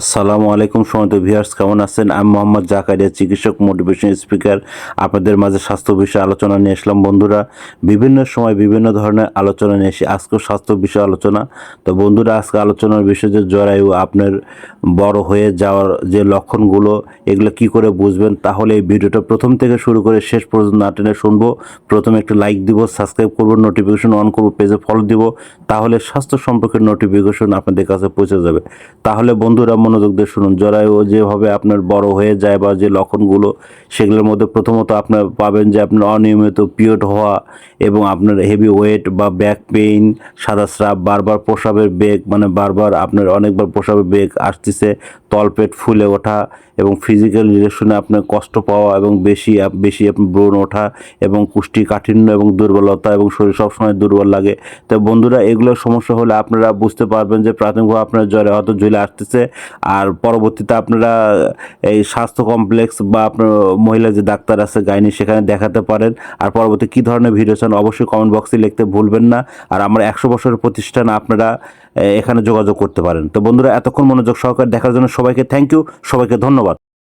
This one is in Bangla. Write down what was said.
আসসালামু আলাইকুম সমত ভিউয়ার্স, কেমন আছেন? আমি মোহাম্মদ জাকারিয়া, চিকিৎসক মোটিভেশন স্পিকার আপনাদের মাঝে স্বাস্থ্য বিষয়ে আলোচনা নিয়ে আসলাম বন্ধুরা। বিভিন্ন সময় বিভিন্ন ধরনের আলোচনা নিয়ে এসে আজকেও স্বাস্থ্য বিষয়ে আলোচনা। তো বন্ধুরা, আজকে আলোচনার বিষয় যে জরায়ু, আপনার বড় হয়ে যাওয়ার যে লক্ষণগুলো, এগুলো কি করে বুঝবেন, তাহলে এই ভিডিওটা প্রথম থেকে শুরু করে শেষ পর্যন্ত না টেনে শুনব। প্রথমে একটা লাইক দিব সাবস্ক্রাইব করব নোটিফিকেশন অন করব পেজে ফলো দিব, তাহলে স্বাস্থ্য সম্পর্কে নোটিফিকেশন আপনাদের কাছে পৌঁছে যাবে। তাহলে বন্ধুরা মনোযোগ দিয়ে শুনুন। জরায়ু যেভাবে আপনার বড় হয়ে যায় বা যে লক্ষণগুলো, সেগুলোর মধ্যে প্রথমত আপনার পাবেন যে আপনার অনিয়মিত পিরিয়ড হওয়া এবং আপনার হেভি ওয়েট বা ব্যাক পেইন সাদা স্রাব, বারবার প্রসাবের বেগ মানে বারবার আপনার অনেকবার প্রসাবের বেগ আসতেছে, তলপেট ফুলে ওঠা এবং ফিজিক্যাল রিলেশনে আপনার কষ্ট পাওয়া এবং বেশি বেশি আপনার ব্রণ ওঠা এবং কুষ্টি কাঠিন্য এবং দুর্বলতা এবং শরীর সবসময় দুর্বল লাগে। তো বন্ধুরা এগুলো সমস্যা হলে আপনারা বুঝতে পারবেন যে প্রাথমিকভাবে আপনার জ্বরে হয়তো ঝুলে আসতেছে। আর পরবর্তীতে আপনারা এই স্বাস্থ্য কমপ্লেক্স বা আপনার মহিলা যে ডাক্তার আছে, গাইনি, সেখানে দেখাতে পারেন। আর পরবর্তী কী ধরনের ভিডিও চান অবশ্যই কমেন্ট বক্সে লিখতে ভুলবেন না। আর আমার একশো বছরের প্রতিষ্ঠান আপনারা এখানে যোগাযোগ করতে পারেন। তো বন্ধুরা, এতক্ষণ মনোযোগ সহকারে দেখার জন্য সবাইকে থ্যাংক ইউ সবাইকে ধন্যবাদ।